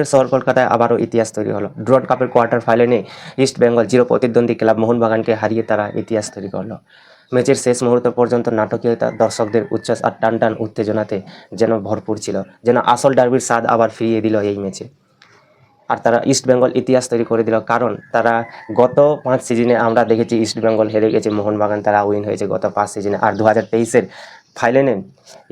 এর শহর কলকাতায় আবারও ইতিহাস তৈরি হলো। ড্রন কাপের কোয়ার্টার ফাইনালে ইস্ট বেঙ্গল জিরো প্রতিদ্বন্দ্বী ক্লাব মোহনবাগানকে হারিয়ে তারা ইতিহাস তৈরি করল। ম্যাচের শেষ মুহূর্ত পর্যন্ত নাটকীয়তা দর্শকদের উচ্ছ্বাস আর টান টান উত্তেজনাতে যেন ভরপুর ছিল, যেন আসল ডার্বির স্বাদ আবার ফিরিয়ে দিল এই ম্যাচে। আর তারা ইস্ট বেঙ্গল ইতিহাস তৈরি করে দিল কারণ তারা গত পাঁচ সিজনে আমরা দেখেছি ইস্ট বেঙ্গল হেরে গেছে, মোহনবাগান তারা উইন হয়েছে গত পাঁচ সিজনে। আর দু হাজার তেইশের ফাইনালে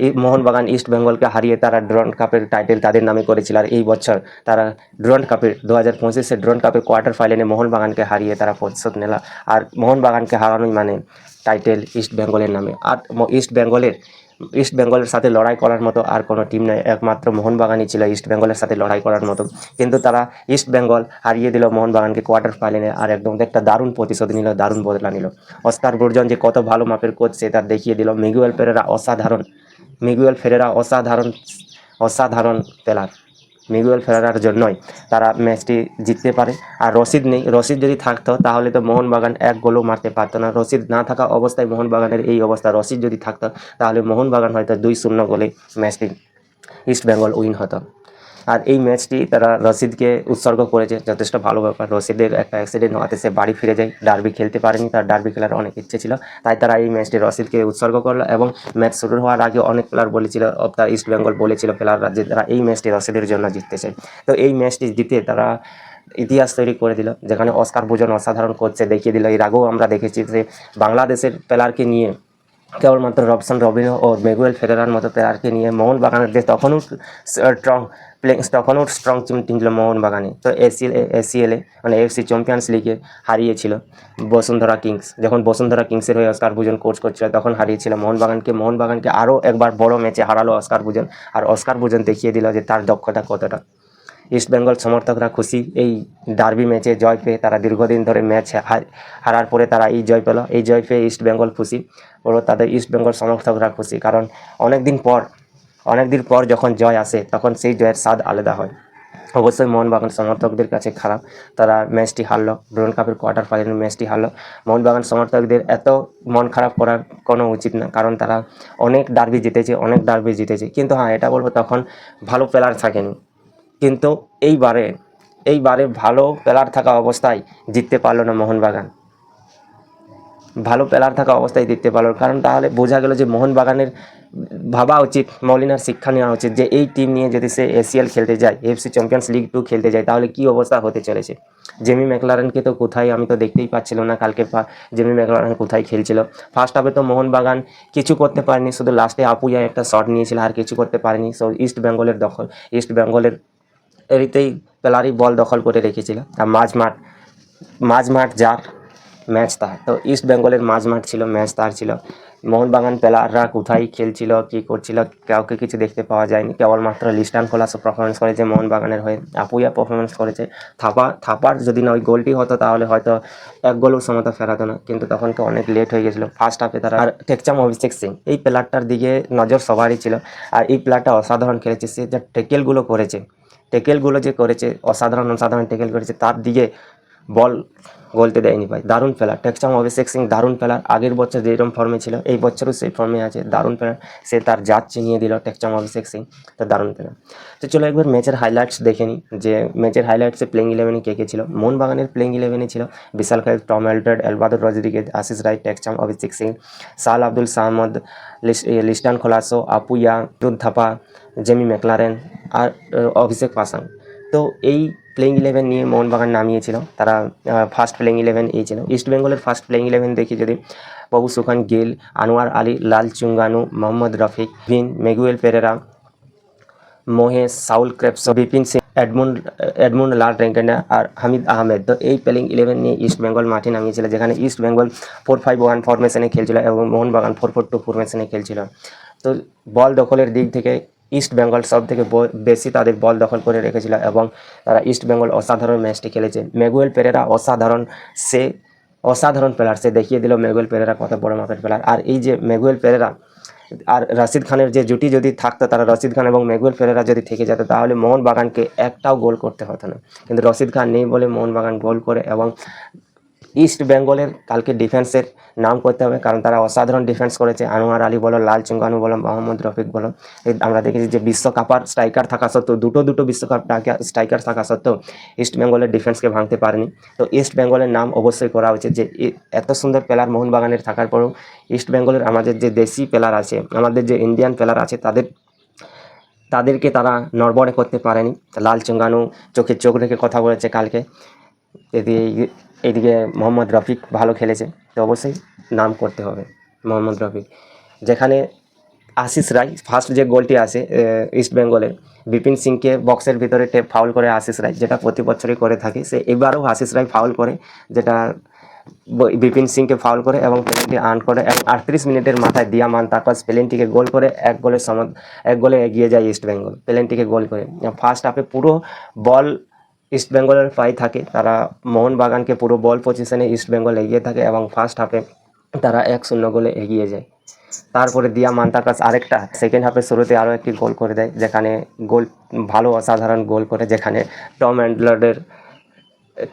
এই মোহনবাগান ইস্ট বেঙ্গলকে হারিয়ে তারা ড্রন কাপের টাইটেল তাদের নামে করেছিল। আর এই বছর তারা ড্রন কাপের দু হাজার পঁচিশে ড্রন কাপের কোয়ার্টার ফাইনালে মোহনবাগানকে হারিয়ে তারা প্রতিশোধ নিল। আর মোহনবাগানকে হারানোই মানে টাইটেল ইস্ট বেঙ্গলের নামে। আর ইস্ট বেঙ্গলের ইস্ট বেঙ্গলের সাথে লড়াই করার মতো আর কোনো টিম নেই। একমাত্র মোহনবাগানই ছিল ইস্ট বেঙ্গলের সাথে লড়াই করার মতো। কিন্তু তারা ইস্ট বেঙ্গল হারিয়ে দিল মোহনবাগানকে কোয়ার্টার ফাইনালে আর একদম একটা দারুণ প্রতিশোধ নিল, দারুণ বদলা নিল। অস্কার বর্জন যে কত ভালো মাপের কোচ সে তার দেখিয়ে দিল মিগুয়েল ফেরেরা অসাধারণ। মিগুয়েল ফেরেরা অসাধারণ অসাধারণ প্লেয়ার মিগুয়েল ফেরার জন্যই তারা ম্যাচটি জিততে পারে। আর রশিদ নেই। রশিদ যদি থাকতো, তাহলে তো মোহনবাগান এক গোলও মারতে পারতো না। রশিদ না থাকা অবস্থায় মোহনবাগানের এই অবস্থা। রশিদ যদি থাকতো, তাহলে মোহনবাগান হয়তো দুই শূন্য গোলে ম্যাচটি ইস্ট বেঙ্গল উইন হতো। আর এই ম্যাচটি তারা রশিদকে উৎসর্গ করেছে। যথেষ্ট ভালো ব্যাপার। রশিদের একটা অ্যাক্সিডেন্ট হওয়াতে সে বাড়ি ফিরে যায়। ডার্বি খেলতে পারেনি, তার ডার্বি খেলার অনেক ইচ্ছে ছিল। তাই তারা এই ম্যাচটি রশিদকে উৎসর্গ করল এবং ম্যাচ শুরু হওয়ার আগে অনেক প্লেয়ার বলেছিল তার ইস্ট বেঙ্গল বলেছিল প্লেয়াররা যে তারা এই ম্যাচটি রশিদের জন্য জিততে চায়। তো এই ম্যাচটি জিতে তারা ইতিহাস তৈরি করে দিল, যেখানে অস্কার ভোজন অসাধারণ করছে দেখিয়ে দিল। এর আগেও আমরা দেখেছি যে বাংলাদেশের প্লেয়ারকে নিয়ে কেবলমাত্র রবসন, রবিনো ও মেগুয়েল ফেডারার মতো প্লেয়ারকে নিয়ে মোহনবাগানের যে তখনও স্ট্রং প্লেইং তখনও স্ট্রং টিম টিম ছিল মোহনবাগানে তো এসিএল এসিএলে মানে এফসি চ্যাম্পিয়ন্স লিগে হারিয়েছিল বসুন্ধরা কিংস যখন বসুন্ধরা কিংসের হয়ে অস্কার ভুজন কোচ করছিল, তখন হারিয়েছিল মোহনবাগানকে মোহনবাগানকে আরও একবার বড় ম্যাচে হারালো অস্কার ভুজন আর অস্কার ভুজন দেখিয়ে দিল যে তার দক্ষতা কতটা। ইস্ট বেঙ্গল সমর্থকরা খুশি। এই ডার্বি ম্যাচে জয় পেয়ে তারা দীর্ঘদিন ধরে ম্যাচ হারার পরে তারা এই জয় পেল। এই জয় পেয়ে ইস্ট বেঙ্গল খুশি। ও তাদের ইস্ট বেঙ্গল সমর্থকরা খুশি। কারণ অনেক দিন পর অনেক দিন পর যখন জয় আসে, তখন সেই জয়ের স্বাদ আলাদা হয়। অবশ্যই মোহনবাগান সমর্থকদের কাছে খারাপ। তারা ম্যাচটি হারলো। ব্রন কাপের কোয়ার্টার ফাইনাল ম্যাচটি হারলো। মোহনবাগান সমর্থকদের এত মন খারাপ করার কোনো উচিত না। কারণ তারা অনেক ডার্বি জিতেছে, অনেক ডার্বি জিতেছে। কিন্তু হ্যাঁ এটা বলব তখন ভালো প্লেয়ার থাকেনি। কিন্তু এইবারে এইবারে ভালো প্লেয়ার থাকা অবস্থায় জিততে পারল না মোহনবাগান। ভালো প্লেয়ার থাকা অবস্থায় জিততে পারল কারণ তাহলে বোঝা গেল যে মোহনবাগানের ভাবা উচিত, মলিনার শিক্ষা নেওয়া উচিত যে এই টিম নিয়ে যদি সে এসিএল খেলতে যায় এফসি চ্যাম্পিয়ন্স লিগ টু খেলতে যায়, তাহলে কি অবস্থা হতে চলেছে? জেমি ম্যাকলারেনকে তো কোথায় আমি তো দেখতেই পাচ্ছিলাম না, কালকে জেমি ম্যাকলারেন কোথায় খেলছিল। ফার্স্ট হাফে তো মোহনবাগান কিছু করতে পারেনি, শুধু লাস্টে আপুয়া একটা শট নিয়েছিল, আর কিছু করতে পারেনি। সো ইস্ট বেঙ্গলের দখল ইস্ট বেঙ্গলের এরিতেই প্লেয়ারই বল দখল করে রেখেছিল আর মাঝ মাঠ মাঝ মাঠ যার ম্যাচ তার। তো ইস্ট বেঙ্গলের মাঝ মাঠ ছিল, ম্যাচ তার ছিল। মোহনবাগান প্লেয়াররা কোথায় খেলছিল, কি করছিল, কাউকে কিছু দেখতে পাওয়া যায়নি। কেবলমাত্র লিস্টান খোলাসও পারফরমেন্স করেছে মোহনবাগানের হয়ে। আপুইয়া পারফরমেন্স করেছে। থাপা, থাপার যদি না ওই গোলটি হতো, তাহলে হয়তো এক গোলও সমতা ফেরাতো না। কিন্তু তখন তো অনেক লেট হয়ে গেছিল। ফার্স্ট হাফে তারা আর টেকচাম অভিষেক সিং। এই প্লেয়ারটার দিকে নজর সবারই ছিল। আর এই প্লেয়ারটা অসাধারণ খেলেছে। সে যা টেকেলগুলো করেছে টেকেলগুলো যে করেছে অসাধারণ অসাধারণ টেকেল করেছে তার দিকে বল গলতে দেয়নি ভাই। দারুণ প্লেয়ার টেক্সাম অভিষেক সিং দারুণ প্লেয়ার আগের বছর যেরকম ফর্মে ছিল, এই বছরও সেই ফর্মে আছে। দারুণ প্লেয়ার সে তার জাত চিনিয়ে দিল টেক্সাম অভিষেক সিং তো দারুণ প্লেয়ার তো চলো একবার ম্যাচের হাইলাইটস দেখে নিই, যে ম্যাচের হাইলাইটসে প্লেইং ইলেভেনে কে কে ছিল। মোহনবাগানের প্লেইং ইলেভেনে ছিল বিশাল খাই টম এলটেড এলবাদুর রজরিগেজ আশিস রায় টেক্সাম অভিষেক সিং সাল আব্দুল সাহমদ লিস্টান খোলাসো আপুয়া রুদ থাপা জেমি ম্যাকলারেন আর অভিষেক পাসাং তো এই প্লেইং ইলেভেন নিয়ে মোহনবাগান নামিয়েছিল। তারা ফার্স্ট প্লেইং ইলেভেন এই ছিল ইস্ট বেঙ্গলের ফার্স্ট প্লেইং ইলেভেন দেখি যদি। বাবু সুখান গিল, আনোয়ার আলী, লাল চুঙ্গানু, মোহাম্মদ রফিক, বিন Miguel Pereira, Mahesh, Saul Crespo, Bipin Singh, Edmund Edmund লাল রেঙ্কেনা আর হামিদ আহমেদ। তো এই প্লেইং ইলেভেন নিয়ে ইস্ট বেঙ্গল মাঠে নামিয়েছিল, যেখানে East Bengal four five one ফরমেশনে খেলছিল এবং মোহনবাগান ফোর ফোর টু ফরমেশনে খেলছিল। তো বল দখলের দিক থেকে ইস্ট বেঙ্গল সব থেকে বেশি তাদের বল দখল করে রেখেছিল এবং তারা ইস্ট বেঙ্গল অসাধারণ ম্যাচটি খেলেছে। মেগুয়েল পেরেরা অসাধারণ সে অসাধারণ প্লেয়ার সে দেখিয়ে দিল মেগুয়েল পেরেরা কত বড় মাপের প্লেয়ার আর এই যে মেগুয়েল পেরেরা, আর রশিদ খানের যে জুটি যদি থাকতো তারা রশিদ খান এবং মেগুয়েল পেরেরা যদি থেকে যেত, তাহলে মোহনবাগানকে একটাও গোল করতে হতো না। কিন্তু রশিদ খান নেই বলে মোহনবাগান গোল করে এবং ইস্ট বেঙ্গলের কালকে ডিফেন্সের নাম করতে হবে, কারণ তারা অসাধারণ ডিফেন্স করেছে। আনোয়ার আলী বলো, লাল চুঙ্গানু বলো, মোহাম্মদ রফিক বলো। আমরা দেখেছি যে বিশ্বকাপার স্ট্রাইকার থাকা সত্ত্বেও, দুটো দুটো বিশ্বকাপ স্ট্রাইকার থাকা সত্ত্বেও, ইস্ট বেঙ্গলের ডিফেন্সকে ভাঙতে পারেনি। তো ইস্ট বেঙ্গলের নাম অবশ্যই করা উচিত যে এত সুন্দর প্লেয়ার মোহনবাগানের থাকার পরেও ইস্ট বেঙ্গলের আমাদের যে দেশি প্লেয়ার আছে, আমাদের যে ইন্ডিয়ান প্লেয়ার আছে, তাদের, তাদেরকে তারা নড়বড়ে করতে পারেনি। লাল চুঙ্গানু চোখে চোখ রেখে কথা বলেছে কালকে। এদিকে এদিকে মোহাম্মদ রফিক ভালো খেলেছে, তো অবশ্যই নাম করতে হবে মোহাম্মদ রফিক। যেখানে আশিস রায় ফার্স্ট যে গোলটি আসে ইস্ট বেঙ্গলের বিপিন সিংকে বক্সের ভিতরে টেপ ফাউল করে আশিস রায়, যেটা প্রতি বছরই করে থাকে, সে এবারও আশিস রায় ফাউল করে, যেটা বিপিন সিংকে ফাউল করে এবং পেলেন্টি আর্ন করে, এবং আটত্রিশ মিনিটের মাথায় দিয়ামান তারপর পেলেন্টিকে গোল করে এক গোলের সম এক গোলে এগিয়ে যায় ইস্ট বেঙ্গল পেলেন্টিকে গোল করে। ফার্স্ট হাফে পুরো বল ইস্ট বেঙ্গলের পাই থাকে। তারা মোহনবাগানকে পুরো বল পজিশনে ইস্ট বেঙ্গল এগিয়ে থাকে এবং ফার্স্ট হাফে তারা এক শূন্য গোলে এগিয়ে যায়। তারপরে দিয়া মান্তাকাস আরেকটা সেকেন্ড হাফের শুরুতে আরও একটি গোল করে দেয়, যেখানে গোল, ভালো অসাধারণ গোল করে, যেখানে টম অ্যান্ডলার্ডের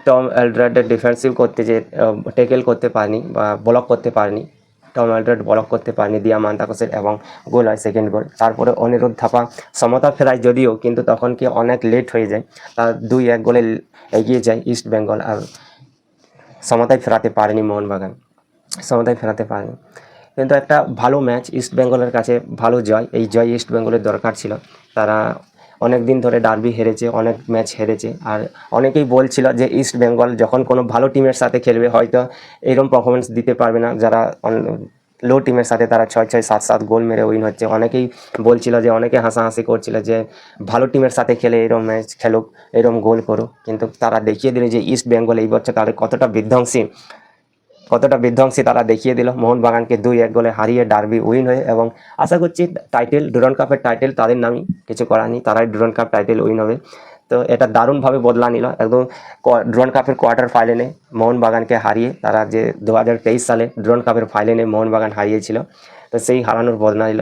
টম অ্যালড্রাডের ডিফেন্সিভ করতে যে টেকেল করতে পারেনি বা ব্লক করতে পারেনি। টম ব্লক করতে পারেনি দিয়া মান্তাকসের এবং গোল হয় সেকেন্ড গোল তারপরে অনিরুদ্ধ থাপা সমতা ফেরায় যদিও, কিন্তু তখন কি অনেক লেট হয়ে যায়। তার দুই এক গোলে এগিয়ে যায় ইস্ট বেঙ্গল আর সমতায় ফেরাতে পারেনি মোহনবাগান। সমতায় ফেরাতে পারেনি। কিন্তু একটা ভালো ম্যাচ ইস্ট বেঙ্গলের কাছে ভালো জয়। এই জয় ইস্ট বেঙ্গলের দরকার ছিল। তারা অনেক দিন ধরে ডার্বি হেরেছে, অনেক ম্যাচ হেরেছে। আর অনেকেই বলছিল যে ইস্ট বেঙ্গল যখন কোনো ভালো টিমের সাথে খেলবে, হয়তো এরকম পারফরমেন্স দিতে পারবে না। যারা লো টিমের সাথে তারা ছয় ছয়, সাত সাত গোল মেরে উইন হচ্ছে। অনেকেই বলছিল যে, অনেকে হাসাহাসি করছিল যে, ভালো টিমের সাথে খেলে এরকম ম্যাচ খেলুক এরকম গোল করুক। কিন্তু তারা দেখিয়ে দিল যে ইস্ট বেঙ্গল এই বছর তাদের কতটা বিধ্বংসী। কতটা বিধ্বংসী তারা দেখিয়ে দিল। মোহনবাগানকে দুই এক গোলে হারিয়ে ডার্বি উইন হয়ে এবং আশা করছি টাইটেল ডুরন কাপের টাইটেল তাদের নামই কিছু করার নেই, তারাই ডুরন কাপ টাইটেল উইন হবে। তো এটা দারুণভাবে বদলা নিল, একদম ড্রোন কাপের কোয়ার্টার ফাইনালে মোহনবাগানকে হারিয়ে, তারা যে দু হাজার তেইশ সালে ড্রোন কাপের ফাইনালে মোহনবাগান হারিয়েছিল, তো সেই হারানোর বদলা নিল।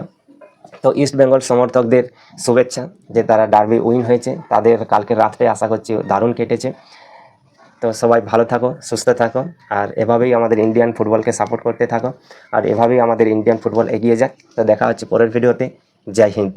তো ইস্ট বেঙ্গল সমর্থকদের শুভেচ্ছা যে তারা ডার্বি উইন হয়েছে, তাদের কালকে রাত্রে আশা করছি দারুণ কেটেছে। তো সবাই ভালো থাকো, সুস্থ থাকো, আর এভাবেই আমাদের ইন্ডিয়ান ফুটবলকে সাপোর্ট করতে থাকো, আর এভাবেই আমাদের ইন্ডিয়ান ফুটবল এগিয়ে যাক। তো দেখা হচ্ছে পরের ভিডিওতে। জয় হিন্দ।